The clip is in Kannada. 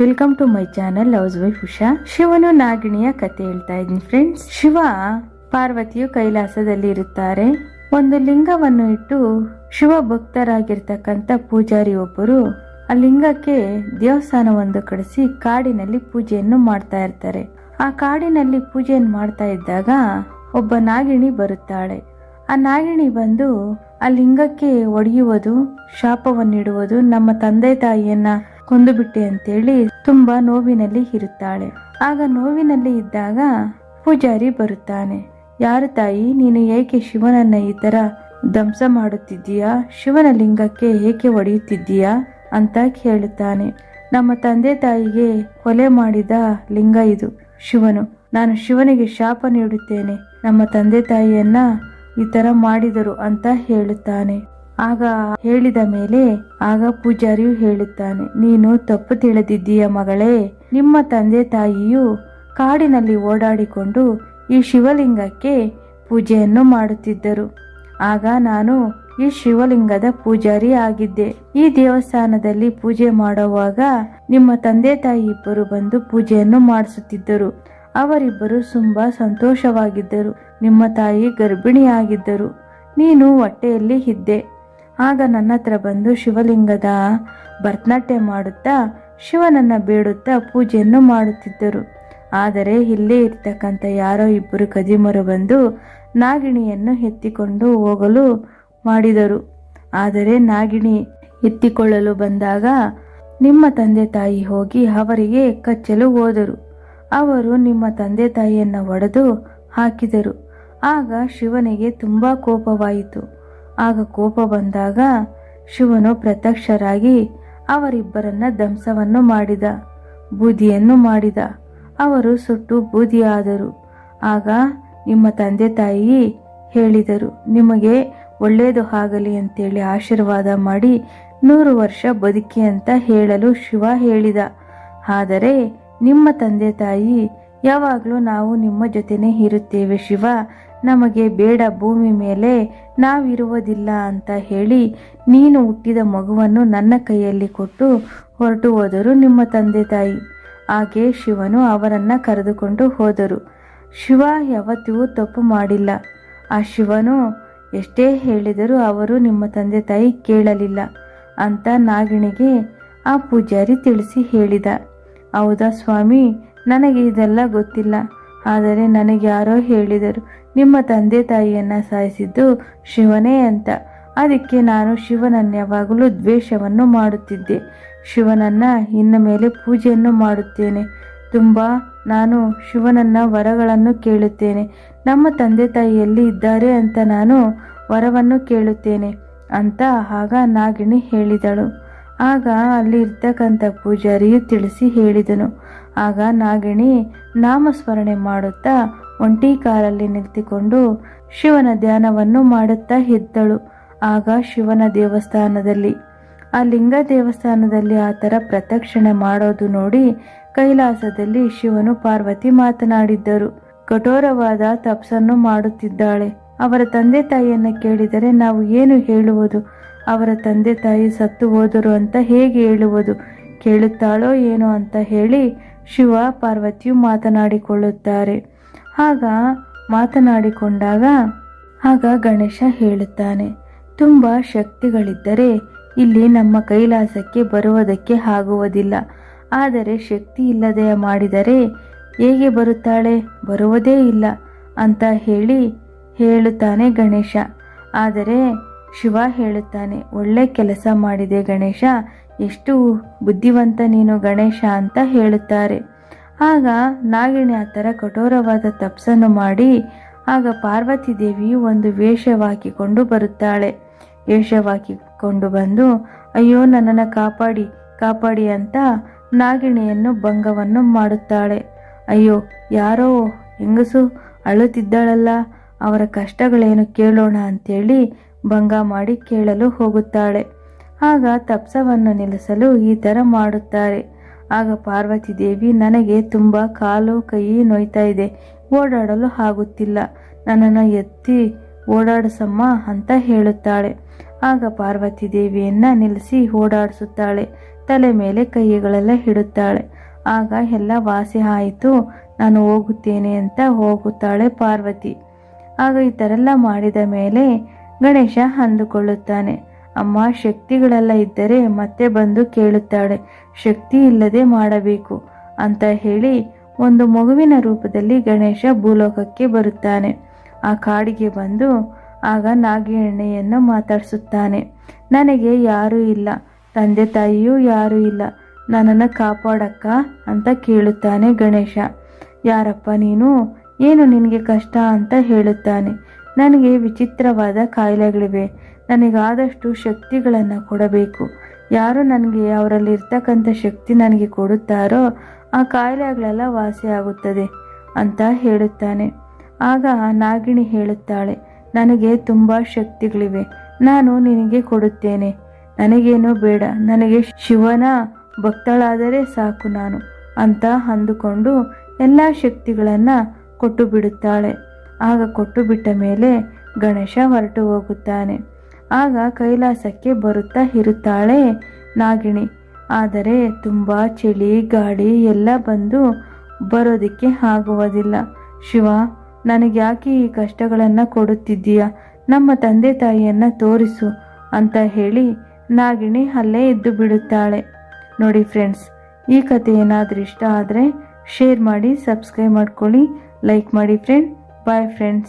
Welcome to my channel housewife Usha ಶಿವನು ನಾಗಿಣಿಯ ಕತೆ ಹೇಳ್ತಾ ಇದ್ದೀನಿ ಫ್ರೆಂಡ್ಸ್ ಶಿವ ಪಾರ್ವತಿಯು ಕೈಲಾಸದಲ್ಲಿ ಇರುತ್ತಾರೆ. ಒಂದು ಲಿಂಗವನ್ನು ಇಟ್ಟು ಶಿವ ಭಕ್ತರಾಗಿರ್ತಕ್ಕಂಥ ಪೂಜಾರಿ ಒಬ್ಬರು ಆ ಲಿಂಗಕ್ಕೆ ದೇವಸ್ಥಾನವೊಂದು ಕಳಿಸಿ ಕಾಡಿನಲ್ಲಿ ಪೂಜೆಯನ್ನು ಮಾಡ್ತಾ ಇರ್ತಾರೆ. ಆ ಕಾಡಿನಲ್ಲಿ ಪೂಜೆಯನ್ನು ಮಾಡ್ತಾ ಇದ್ದಾಗ ಒಬ್ಬ ನಾಗಿಣಿ ಬರುತ್ತಾಳೆ. ಆ ನಾಗಿಣಿ ಬಂದು ಆ ಲಿಂಗಕ್ಕೆ ಒಡೆಯುವುದು, ಶಾಪವನ್ನಿಡುವುದು ನಮ್ಮ ತಂದೆ ತಾಯಿಯನ್ನ ಕೊಂದು ಬಿಟ್ಟೆ ಅಂತೇಳಿ ತುಂಬಾ ನೋವಿನಲ್ಲಿ ಇರುತ್ತಾಳೆ. ಆಗ ನೋವಿನಲ್ಲಿ ಇದ್ದಾಗ ಪೂಜಾರಿ ಬರುತ್ತಾನೆ. ಯಾರು ತಾಯಿ, ನೀನು ಏಕೆ ಶಿವನನ್ನ ಈ ತರ ಧ್ವಂಸ ಮಾಡುತ್ತಿದ್ದೀಯಾ? ಶಿವನ ಲಿಂಗಕ್ಕೆ ಏಕೆ ಒಡೆಯುತ್ತಿದ್ದೀಯಾ ಅಂತ ಕೇಳುತ್ತಾನೆ. ನಮ್ಮ ತಂದೆ ತಾಯಿಗೆ ಕೊಲೆ ಮಾಡಿದ ಲಿಂಗ ಇದು, ಶಿವನು. ನಾನು ಶಿವನಿಗೆ ಶಾಪ ನೀಡುತ್ತೇನೆ. ನಮ್ಮ ತಂದೆ ತಾಯಿಯನ್ನ ಈ ತರ ಮಾಡಿದರು ಅಂತ ಹೇಳುತ್ತಾನೆ. ಆಗ ಹೇಳಿದ ಮೇಲೆ ಆಗ ಪೂಜಾರಿಯು ಹೇಳುತ್ತಾನೆ, ನೀನು ತಪ್ಪು ತಿಳಿದಿದ್ದೀಯ ಮಗಳೇ. ನಿಮ್ಮ ತಂದೆ ತಾಯಿಯು ಕಾಡಿನಲ್ಲಿ ಓಡಾಡಿಕೊಂಡು ಈ ಶಿವಲಿಂಗಕ್ಕೆ ಪೂಜೆಯನ್ನು ಮಾಡುತ್ತಿದ್ದರು. ಆಗ ನಾನು ಈ ಶಿವಲಿಂಗದ ಪೂಜಾರಿ ಆಗಿದ್ದೆ. ಈ ದೇವಸ್ಥಾನದಲ್ಲಿ ಪೂಜೆ ಮಾಡುವಾಗ ನಿಮ್ಮ ತಂದೆ ತಾಯಿ ಇಬ್ಬರು ಬಂದು ಪೂಜೆಯನ್ನು ಮಾಡಿಸುತ್ತಿದ್ದರು. ಅವರಿಬ್ಬರು ತುಂಬಾ ಸಂತೋಷವಾಗಿದ್ದರು. ನಿಮ್ಮ ತಾಯಿ ಗರ್ಭಿಣಿಯಾಗಿದ್ದರು. ನೀನು ಹೊಟ್ಟೆಯಲ್ಲಿ ಇದ್ದೆ. ಆಗ ನನ್ನ ಹತ್ರ ಬಂದು ಶಿವಲಿಂಗದ ಭರತನಾಟ್ಯ ಮಾಡುತ್ತಾ ಶಿವನನ್ನ ಬೇಡುತ್ತಾ ಪೂಜೆಯನ್ನು ಮಾಡುತ್ತಿದ್ದರು. ಆದರೆ ಇಲ್ಲೇ ಇರ್ತಕ್ಕಂಥ ಯಾರೋ ಇಬ್ಬರು ಕದಿಮರು ಬಂದು ನಾಗಿಣಿಯನ್ನು ಎತ್ತಿಕೊಂಡು ಹೋಗಲು ಮಾಡಿದರು. ಆದರೆ ನಾಗಿಣಿ ಎತ್ತಿಕೊಳ್ಳಲು ಬಂದಾಗ ನಿಮ್ಮ ತಂದೆ ತಾಯಿ ಹೋಗಿ ಅವರಿಗೆ ಕಚ್ಚಲು ಹೋದರು. ಅವರು ನಿಮ್ಮ ತಂದೆ ತಾಯಿಯನ್ನು ಒಡೆದು ಹಾಕಿದರು. ಆಗ ಶಿವನಿಗೆ ತುಂಬ ಕೋಪವಾಯಿತು. ಆಗ ಕೋಪ ಬಂದಾಗ ಶಿವನು ಪ್ರತ್ಯಕ್ಷರಾಗಿ ಅವರಿಬ್ಬರನ್ನ ಧ್ವಂಸವನ್ನು ಮಾಡಿದ, ಬೂದಿಯನ್ನು ಮಾಡಿದ. ಅವರು ಸುಟ್ಟು ಬೂದಿಯಾದರು. ಆಗ ನಿಮ್ಮ ತಂದೆ ತಾಯಿ ಹೇಳಿದರು, ನಿಮಗೆ ಒಳ್ಳೆಯದು ಆಗಲಿ ಅಂತೇಳಿ ಆಶೀರ್ವಾದ ಮಾಡಿ ನೂರು ವರ್ಷ ಬದುಕಿ ಅಂತ ಹೇಳಲು ಶಿವ ಹೇಳಿದ. ಆದರೆ ನಿಮ್ಮ ತಂದೆ ತಾಯಿ, ಯಾವಾಗಲೂ ನಾವು ನಿಮ್ಮ ಜೊತೆನೇ ಇರುತ್ತೇವೆ ಶಿವ. ನಮಗೆ ಬೇಡ ಭೂಮಿ ಮೇಲೆ ನಾವಿರುವುದಿಲ್ಲ ಅಂತ ಹೇಳಿ ನೀನು ಹುಟ್ಟಿದ ಮಗುವನ್ನು ನನ್ನ ಕೈಯಲ್ಲಿ ಕೊಟ್ಟು ಹೊರಟು ಹೋದರು ನಿಮ್ಮ ತಂದೆ ತಾಯಿ. ಹಾಗೆ ಶಿವನು ಅವರನ್ನು ಕರೆದುಕೊಂಡು ಹೋದರು. ಶಿವ ಯಾವತ್ತಿಗೂ ತಪ್ಪು ಮಾಡಿಲ್ಲ. ಆ ಶಿವನು ಎಷ್ಟೇ ಹೇಳಿದರೂ ಅವರು ನಿಮ್ಮ ತಂದೆ ತಾಯಿ ಕೇಳಲಿಲ್ಲ ಅಂತ ನಾಗಿಣಿಗೆ ಆ ಪೂಜಾರಿ ತಿಳಿಸಿ ಹೇಳಿದ. ಹೌದಾ ಸ್ವಾಮಿ, ನನಗೆ ಇದೆಲ್ಲ ಗೊತ್ತಿಲ್ಲ. ಆದರೆ ನನಗೆ ಯಾರೋ ಹೇಳಿದರು, ನಿಮ್ಮ ತಂದೆ ತಾಯಿಯನ್ನು ಸಾಯಿಸಿದ್ದು ಶಿವನೇ ಅಂತ. ಅದಕ್ಕೆ ನಾನು ಶಿವನನ್ನ ಯಾವಾಗಲೂ ದ್ವೇಷವನ್ನು ಮಾಡುತ್ತಿದ್ದೆ. ಶಿವನನ್ನ ಇನ್ನು ಮೇಲೆ ಪೂಜೆಯನ್ನು ಮಾಡುತ್ತೇನೆ. ತುಂಬ ನಾನು ಶಿವನನ್ನ ವರಗಳನ್ನು ಕೇಳುತ್ತೇನೆ. ನಮ್ಮ ತಂದೆ ತಾಯಿಯಲ್ಲಿ ಇದ್ದಾರೆ ಅಂತ ನಾನು ವರವನ್ನು ಕೇಳುತ್ತೇನೆ ಅಂತ ಆಗ ನಾಗಿಣಿ ಹೇಳಿದಳು. ಆಗ ಅಲ್ಲಿ ಇರ್ತಕ್ಕಂಥ ಪೂಜಾರಿಯು ತಿಳಿಸಿ ಹೇಳಿದನು. ಆಗ ನಾಗಿಣಿ ನಾಮಸ್ಮರಣೆ ಮಾಡುತ್ತಾ ಒಂಟಿ ಕಾಲಲ್ಲಿ ನಿಂತುಕೊಂಡು ಶಿವನ ಧ್ಯಾನವನ್ನು ಮಾಡುತ್ತಾ ಇದ್ದಳು. ಆಗ ಶಿವನ ದೇವಸ್ಥಾನದಲ್ಲಿ, ಆ ಲಿಂಗ ದೇವಸ್ಥಾನದಲ್ಲಿ ಆ ಥರ ಪ್ರದಕ್ಷಿಣೆ ಮಾಡೋದು ನೋಡಿ ಕೈಲಾಸದಲ್ಲಿ ಶಿವನು ಪಾರ್ವತಿ ಮಾತನಾಡಿದ್ದರು. ಕಠೋರವಾದ ತಪಸ್ಸನ್ನು ಮಾಡುತ್ತಿದ್ದಾಳೆ. ಅವರ ತಂದೆ ತಾಯಿಯನ್ನು ಕೇಳಿದರೆ ನಾವು ಏನು ಹೇಳುವುದು? ಅವರ ತಂದೆ ತಾಯಿ ಸತ್ತು ಹೋದರು ಅಂತ ಹೇಗೆ ಹೇಳುವುದು? ಕೇಳುತ್ತಾಳೋ ಏನೋ ಅಂತ ಹೇಳಿ ಶಿವ ಪಾರ್ವತಿಯು ಮಾತನಾಡಿಕೊಳ್ಳುತ್ತಾರೆ. ಆಗ ಮಾತನಾಡಿಕೊಂಡಾಗ, ಆಗ ಗಣೇಶ ಹೇಳುತ್ತಾನೆ, ತುಂಬ ಶಕ್ತಿಗಳಿದ್ದರೆ ಇಲ್ಲಿ ನಮ್ಮ ಕೈಲಾಸಕ್ಕೆ ಬರುವುದಕ್ಕೆ ಆಗುವುದಿಲ್ಲ. ಆದರೆ ಶಕ್ತಿ ಇಲ್ಲದೆ ಮಾಡಿದರೆ ಹೇಗೆ ಬರುತ್ತಾಳೆ? ಬರುವುದೇ ಇಲ್ಲ ಅಂತ ಹೇಳಿ ಹೇಳುತ್ತಾನೆ ಗಣೇಶ. ಆದರೆ ಶಿವ ಹೇಳುತ್ತಾನೆ, ಒಳ್ಳೆ ಕೆಲಸ ಮಾಡಿದೆ ಗಣೇಶ. ಎಷ್ಟು ಬುದ್ಧಿವಂತ ನೀನು ಗಣೇಶ ಅಂತ ಹೇಳುತ್ತಾರೆ. ಆಗ ನಾಗಿಣಿ ಆ ಥರ ಕಠೋರವಾದ ತಪ್ಸನ್ನು ಮಾಡಿ, ಆಗ ಪಾರ್ವತಿ ದೇವಿಯು ಒಂದು ವೇಷವಾಕಿಕೊಂಡು ಬರುತ್ತಾಳೆ. ವೇಷವಾಕಿಕೊಂಡು ಬಂದು, ಅಯ್ಯೋ, ನನ್ನನ್ನು ಕಾಪಾಡಿ ಕಾಪಾಡಿ ಅಂತ ನಾಗಿಣಿಯನ್ನು ಭಂಗವನ್ನು ಮಾಡುತ್ತಾಳೆ. ಅಯ್ಯೋ, ಯಾರೋ ಹೆಂಗಸು ಅಳುತ್ತಿದ್ದಾಳಲ್ಲ, ಅವರ ಕಷ್ಟಗಳೇನು ಕೇಳೋಣ ಅಂತೇಳಿ ಭಂಗ ಮಾಡಿ ಕೇಳಲು ಹೋಗುತ್ತಾಳೆ. ಆಗ ತಪ್ಸವನ್ನು ನಿಲ್ಲಿಸಲು ಈ ಥರ ಮಾಡುತ್ತಾರೆ. ಆಗ ಪಾರ್ವತಿ ದೇವಿ, ನನಗೆ ತುಂಬ ಕಾಲು ಕೈ ನೋಯ್ತಾ ಇದೆ, ಓಡಾಡಲು ಆಗುತ್ತಿಲ್ಲ. ನನ್ನನ್ನು ಎತ್ತಿ ಓಡಾಡಿಸಮ್ಮ ಅಂತ ಹೇಳುತ್ತಾಳೆ. ಆಗ ಪಾರ್ವತಿ ದೇವಿಯನ್ನು ನಿಲ್ಲಿಸಿ ಓಡಾಡಿಸುತ್ತಾಳೆ. ತಲೆ ಮೇಲೆ ಕೈಗಳೆಲ್ಲ ಹಿಡುತ್ತಾಳೆ. ಆಗ ಎಲ್ಲ ವಾಸಿ ಆಯಿತು. ನಾನು ಹೋಗುತ್ತೇನೆ ಅಂತ ಹೋಗುತ್ತಾಳೆ ಪಾರ್ವತಿ. ಆಗ ಈ ಥರೆಲ್ಲ ಮಾಡಿದ ಮೇಲೆ ಗಣೇಶ ಅಂದುಕೊಳ್ಳುತ್ತಾನೆ. ಅಮ್ಮ, ಶಕ್ತಿಗಳೆಲ್ಲ ಇದ್ದರೆ ಮತ್ತೆ ಬಂದು ಕೇಳುತ್ತಾಳೆ. ಶಕ್ತಿ ಇಲ್ಲದೆ ಮಾಡಬೇಕು ಅಂತ ಹೇಳಿ ಒಂದು ಮಗುವಿನ ರೂಪದಲ್ಲಿ ಗಣೇಶ ಭೂಲೋಕಕ್ಕೆ ಬರುತ್ತಾನೆ. ಆ ಕಾಡಿಗೆ ಬಂದು ಆಗ ನಾಗಿಯಣ್ಣೆಯನ್ನು ಮಾತಾಡಿಸುತ್ತಾನೆ. ನನಗೆ ಯಾರೂ ಇಲ್ಲ, ತಂದೆ ತಾಯಿಯೂ ಯಾರೂ ಇಲ್ಲ, ನನ್ನನ್ನು ಕಾಪಾಡಕ್ಕ ಅಂತ ಕೇಳುತ್ತಾನೆ ಗಣೇಶ. ಯಾರಪ್ಪ ನೀನು? ಏನು ನಿನಗೆ ಕಷ್ಟ ಅಂತ ಹೇಳುತ್ತಾನೆ. ನನಗೆ ವಿಚಿತ್ರವಾದ ಕಾಯಿಲೆಗಳಿವೆ. ನನಗಾದಷ್ಟು ಶಕ್ತಿಗಳನ್ನು ಕೊಡಬೇಕು. ಯಾರು ನನಗೆ ಅವರಲ್ಲಿ ಇರ್ತಕ್ಕಂಥ ಶಕ್ತಿ ನನಗೆ ಕೊಡುತ್ತಾರೋ ಆ ಕಾಯಿಲೆಗಳೆಲ್ಲ ವಾಸಿಯಾಗುತ್ತದೆ ಅಂತ ಹೇಳುತ್ತಾನೆ. ಆಗ ನಾಗಿಣಿ ಹೇಳುತ್ತಾಳೆ, ನನಗೆ ತುಂಬ ಶಕ್ತಿಗಳಿವೆ. ನಾನು ನಿನಗೆ ಕೊಡುತ್ತೇನೆ. ನನಗೇನು ಬೇಡ. ನನಗೆ ಶಿವನ ಭಕ್ತಳಾದರೆ ಸಾಕು ನಾನು ಅಂತ ಅಂದುಕೊಂಡು ಎಲ್ಲ ಶಕ್ತಿಗಳನ್ನು ಕೊಟ್ಟು ಬಿಡುತ್ತಾಳೆ. ಆಗ ಕೊಟ್ಟು ಬಿಟ್ಟ ಮೇಲೆ ಗಣೇಶ ಹೊರಟು ಹೋಗುತ್ತಾನೆ. ಆಗ ಕೈಲಾಸಕ್ಕೆ ಬರುತ್ತಾ ಇರುತ್ತಾಳೆ ನಾಗಿಣಿ. ಆದರೆ ತುಂಬ ಚಳಿ, ಗಾಳಿ ಎಲ್ಲ ಬಂದು ಬರೋದಕ್ಕೆ ಆಗುವುದಿಲ್ಲ. ಶಿವ ನನಗೆ ಯಾಕೆ ಈ ಕಷ್ಟಗಳನ್ನು ಕೊಡುತ್ತಿದ್ದೀಯ? ನಮ್ಮ ತಂದೆ ತಾಯಿಯನ್ನು ತೋರಿಸು ಅಂತ ಹೇಳಿ ನಾಗಿಣಿ ಅಲ್ಲೇ ಎದ್ದು ಬಿಡುತ್ತಾಳೆ. ನೋಡಿ ಫ್ರೆಂಡ್ಸ್ ಈ ಕತೆ ಏನಾದರೂ ಇಷ್ಟ ಆದರೆ ಶೇರ್ ಮಾಡಿ ಸಬ್ಸ್ಕ್ರೈಬ್ ಮಾಡ್ಕೊಳ್ಳಿ. ಲೈಕ್ ಮಾಡಿ ಫ್ರೆಂಡ್ ಬಾಯ್ ಫ್ರೆಂಡ್ಸ್